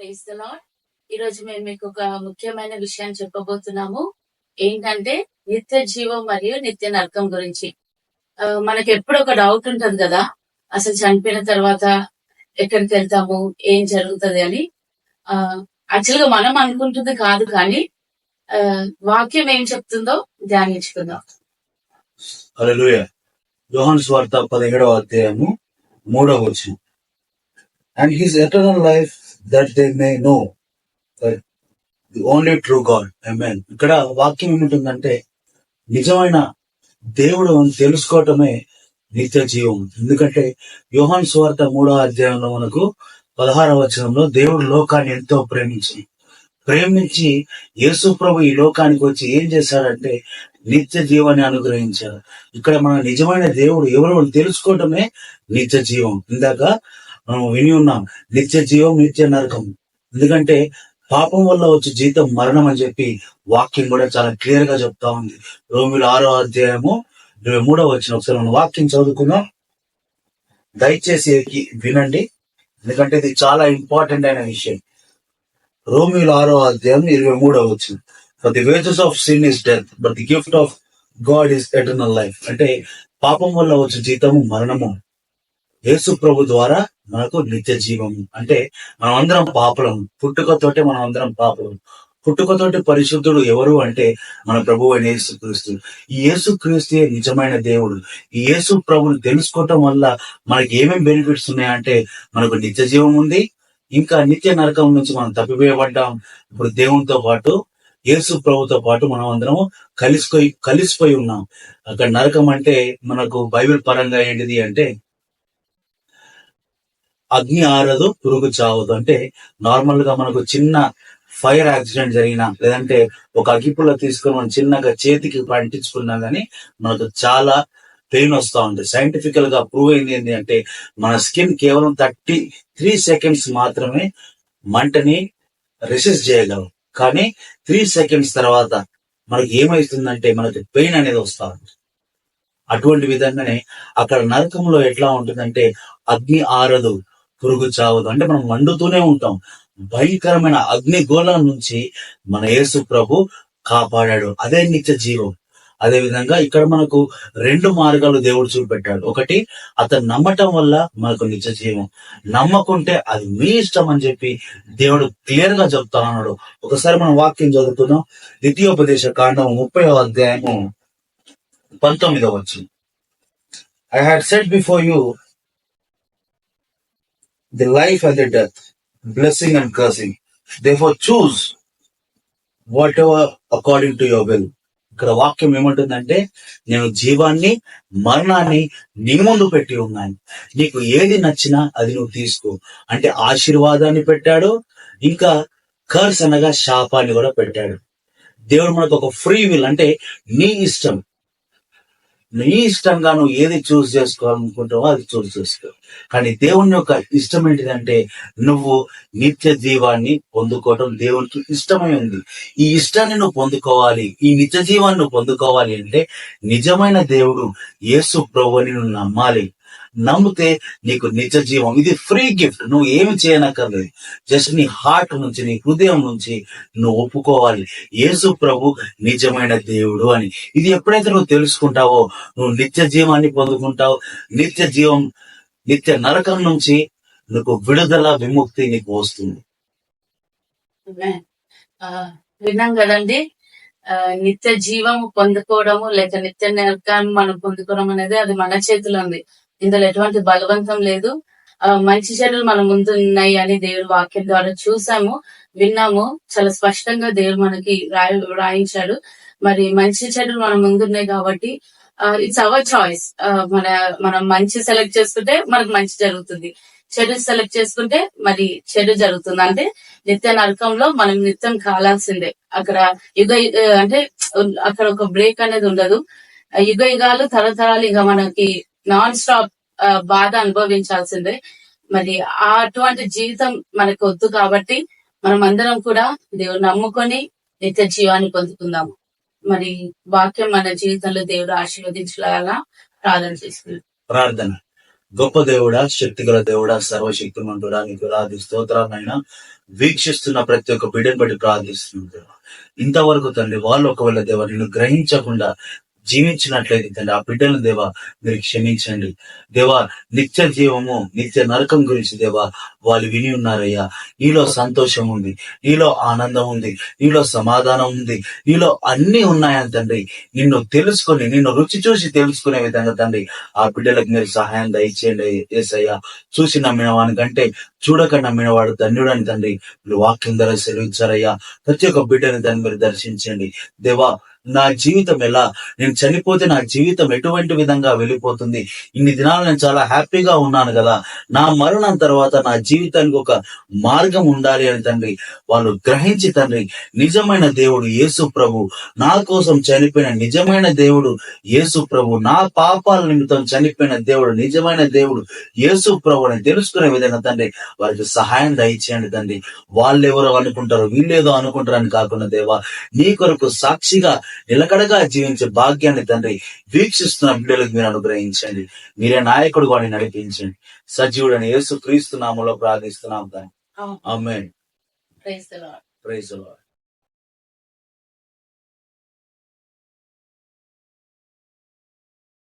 Praise the lord ఈ రోజు మేము మీకు ఒక ముఖ్యమైన విషయాన్ని చెప్పబోతున్నాము. ఏంటంటే నిత్య జీవం మరియు నిత్య నరకం గురించి. మనకి ఎప్పుడు ఒక డౌట్ ఉంటుంది కదా. అసలు చనిపోయిన తర్వాత ఎక్కడికి వెళ్తాము? ఏం జరుగుతుంది అని. ఆ యాక్చువల్గా మనం అనుకుంటుంది కాదు కానీ వాక్యం ఏం చెప్తుందో ధ్యానించుకుందాం. హల్లెలూయ. యోహాను పదిహేడవ అధ్యాయము మూడవ వచ్చిన and his eternal life that they may know the only true God amen ఇక్కడ వాక్యం ఏముంటుందంటే నిజమైన దేవుడు అని తెలుసుకోవటమే నిత్య జీవం. ఎందుకంటే యోహన్ స్వార్థ మూడో అధ్యాయంలో మనకు పదహారవ వచనంలో దేవుడు లోకాన్ని ఎంతో ప్రేమించి ప్రేమించి యేసు ప్రభు ఈ లోకానికి వచ్చి ఏం చేశాడంటే నిత్య జీవాన్ని అనుగ్రహించారు ఇక్కడ మన నిజమైన దేవుడు ఎవరు తెలుసుకోవటమే నిత్య జీవం. ఇందాక మనం విని ఉన్నాం. నిత్య జీవం నిత్య నరకం. ఎందుకంటే పాపం వల్ల వచ్చే జీతం మరణం అని చెప్పి వాక్యం కూడా చాలా క్లియర్గా చెప్తా ఉంది. రోమిల ఆరో అధ్యాయము ఇరవై మూడో వచ్చిన ఒకసారి మనం వాక్యం చదువుకుందాం. దయచేసి వినండి. ఎందుకంటే ఇది చాలా ఇంపార్టెంట్ అయిన విషయం. రోమిల ఆరో అధ్యాయం ఇరవై మూడో వచ్చిన for the wages of sin is death but the gift of God is eternal life అంటే పాపం వల్ల వచ్చే జీతము మరణము. యేసు ప్రభు ద్వారా మనకు నిత్య జీవం. అంటే మనం అందరం పాపలం. పుట్టుకతోటే మనం అందరం పాపలం. పుట్టుకతోటి పరిశుద్ధుడు ఎవరు అంటే మన ప్రభు అయిన యేసు క్రీస్తు. ఈ యేసు క్రీస్తే నిజమైన దేవుడు? ఈ యేసు ప్రభుని తెలుసుకోవటం వల్ల మనకి ఏమేమి బెనిఫిట్స్ ఉన్నాయంటే మనకు నిత్య జీవం ఉంది ఇంకా నిత్య నరకం నుంచి మనం తప్పిపోయబడ్డాం. ఇప్పుడు దేవునితో పాటు యేసు ప్రభుతో పాటు మనం అందరం కలిసిపోయి కలిసిపోయి ఉన్నాం. అక్కడ నరకం అంటే మనకు బైబిల్ పరంగా ఏంటిది అంటే అగ్ని ఆరదు పురుగు చావదు అంటే నార్మల్గా మనకు చిన్న ఫైర్ యాక్సిడెంట్ జరిగినా లేదంటే ఒక అగ్గిపుల్ల తీసుకుని మనం చిన్నగా చేతికి పంటించుకున్నా గానీ మనకు చాలా పెయిన్ వస్తూ ఉంటుంది సైంటిఫికల్గా ప్రూవ్ అయింది ఏంటి అంటే మన స్కిన్ కేవలం థర్టీ త్రీ సెకండ్స్ మాత్రమే మంటని రెసిస్ట్ చేయగలం. కానీ త్రీ సెకండ్స్ తర్వాత మనకి ఏమవుతుందంటే మనకి పెయిన్ అనేది వస్తూ ఉంటుంది అటువంటి విధంగానే అక్కడ నరకంలో ఎట్లా ఉంటుందంటే అగ్ని ఆరదు. పురుగు చావదు అంటే మనం మండుతూనే ఉంటాం. భయంకరమైన అగ్నిగోళం నుంచి మన యేసు ప్రభు కాపాడాడు. అదే నిత్య జీవం. అదే విధంగా ఇక్కడ మనకు రెండు మార్గాలు దేవుడు చూపెట్టాడు. ఒకటి అతను నమ్మటం వల్ల మనకు నిత్య జీవం. నమ్మకుంటే అది మీ ఇష్టం అని చెప్పి దేవుడు క్లియర్గా చెప్తా అన్నాడు. ఒకసారి మనం వాక్యం చదువుతున్నాం ద్వితీయోపదేశ కాండం ముప్పై అధ్యాయము పంతొమ్మిదవ వచ్చింది I had set before you the life and the death blessing and cursing they choose choose whatever according to ఇక్కడ వాక్యం ఏమంటుందంటే నేను జీవాన్ని మరణాన్ని నీ ముందు పెట్టి ఉన్నాను. నీకు ఏది నచ్చినా అది నువ్వు తీసుకో. అంటే ఆశీర్వాదాన్ని పెట్టాడు ఇంకా కర్స్ అనగా శాపాన్ని కూడా పెట్టాడు. దేవుడు మనకు ఒక ఫ్రీ విల్ అంటే నీ ఇష్టం. నీ ఇష్టంగా నువ్వు ఏది చూస్ చేసుకోవాలనుకుంటావో అది చూస్ చేసుకో. కానీ దేవుని యొక్క ఇష్టం ఏంటిదంటే నువ్వు నిత్య జీవాన్ని పొందుకోవడం దేవునికి ఇష్టమై ఉంది. ఈ ఇష్టాన్ని నువ్వు పొందుకోవాలి ఈ నిత్య జీవాన్ని నువ్వు పొందుకోవాలి అంటే నిజమైన దేవుడు యేసు ప్రభుని నువ్వు నమ్మాలి. నమ్మితే నీకు నిత్య జీవం. ఇది ఫ్రీ గిఫ్ట్ నువ్వు ఏమి చేయనక్కర్లేదు. జస్ట్ నీ హార్ట్ నుంచి నీ హృదయం నుంచి నువ్వు ఒప్పుకోవాలి. యేసు ప్రభు నిజమైన దేవుడు అని. ఇది ఎప్పుడైతే నువ్వు తెలుసుకుంటావో నువ్వు నిత్య జీవాన్ని పొందుకుంటావు నిత్య జీవం నిత్య నరకం నుంచి నీకు విడుదల విముక్తి నీకు వస్తుంది. విన్నాం కదండి? నిత్య జీవము పొందుకోవడము లేక నిత్య నరకాన్ని మనం పొందుకోవడం అనేది అది మన చేతిలో ఉంది. ఇందులో ఎటువంటి బలవంతం లేదు. ఆ, మంచి చెడులు మన ముందు ఉన్నాయి అని దేవుడి వాక్యం ద్వారా చూసాము విన్నాము. చాలా స్పష్టంగా దేవుడు మనకి రాయ రాయించాడు మరి మంచి చెడులు మన ముందు ఉన్నాయి కాబట్టి ఇట్స్ అవర్ చాయిస్ మన మనం మంచి సెలెక్ట్ చేసుకుంటే మనకు మంచి జరుగుతుంది. చెడు సెలెక్ట్ చేసుకుంటే మరి చెడు జరుగుతుంది. అంటే నిత్య నరకంలో మనం నిత్యం కాలాల్సిందే. అక్కడ యుగ అంటే అక్కడ ఒక బ్రేక్ అనేది ఉండదు. యుగ యుగాలు తరతరాలు ఇక మనకి నాన్ స్టాప్ బాధ అనుభవించాల్సిందే. మరి అటువంటి జీవితం మనకు వద్దు కాబట్టి మనం అందరం కూడా దేవుడు నమ్ముకొని నిత్య జీవాన్ని పొందుకుందాము. మరి వాక్యం మన జీవితంలో దేవుడు ఆశీర్వదించాలా ప్రార్థన చేసుకుందాం ప్రార్థన. గొప్ప దేవుడా శక్తిగల దేవుడా సర్వశక్తిమంతుడా నీకు రాధి స్తోత్రాలైనా వీక్షిస్తున్న ప్రతి ఒక్క బిడ్డను బట్టి ప్రార్థిస్తున్నాడు ఇంతవరకు తండ్రి వాళ్ళు ఒకవేళ దేవ నిన్ను గ్రహించకుండా జీవించినట్లయితే తండ్రి ఆ బిడ్డలను దేవా మీరు క్షమించండి. దేవా నిత్య జీవము నిత్య నరకం గురించి దేవా వాళ్ళు విని ఉన్నారయ్యా. నీలో సంతోషం ఉంది నీలో ఆనందం ఉంది నీలో సమాధానం ఉంది నీలో అన్ని ఉన్నాయని తండ్రి. నిన్ను తెలుసుకొని నిన్ను రుచి చూసి తెలుసుకునే విధంగా తండ్రి ఆ బిడ్డలకు మీరు సహాయం దయచేయండి ఏసయ్యా. చూసి నమ్మిన వాని కంటే చూడక నమ్మిన వాడు ధన్యుడని తండ్రి. మీరు వాక్యం ధర సెలవిచ్చారయ్యా. ప్రతి ఒక్క బిడ్డని దాన్ని మీరు దర్శించండి. దేవా నా జీవితం ఎలా? నేను చనిపోతే నా జీవితం ఎటువంటి విధంగా వెళ్ళిపోతుంది? ఇన్ని దినాలు నేను చాలా హ్యాపీగా ఉన్నాను కదా. నా మరణం తర్వాత నా జీవితానికి ఒక మార్గం ఉండాలి అని తండ్రి వాళ్ళు గ్రహించి తండ్రి నిజమైన దేవుడు యేసు ప్రభు నా కోసం చనిపోయిన నిజమైన దేవుడు యేసు ప్రభు నా పాపాల నిమిత్తం చనిపోయిన దేవుడు నిజమైన దేవుడు యేసు ప్రభు అని తెలుసుకునే విధంగా తండ్రి వారికి సహాయం దయచేయండి తండ్రి. వాళ్ళు ఎవరో అనుకుంటారు వీళ్ళేదో అనుకుంటారని కాకుండా దేవా నీ కొరకు సాక్షిగా నిలకడగా జీవించే భాగ్యాన్ని తండ్రి వీక్షిస్తున్న బిడ్డలకు మీరు అనుగ్రహించండి. మీరే నాయకుడు వాడిని నడిపించండి. సజీవుడని యేసు క్రీస్తు నామంలో ప్రార్థిస్తున్నాం తండ్రి. ఆమె. ప్రైజ్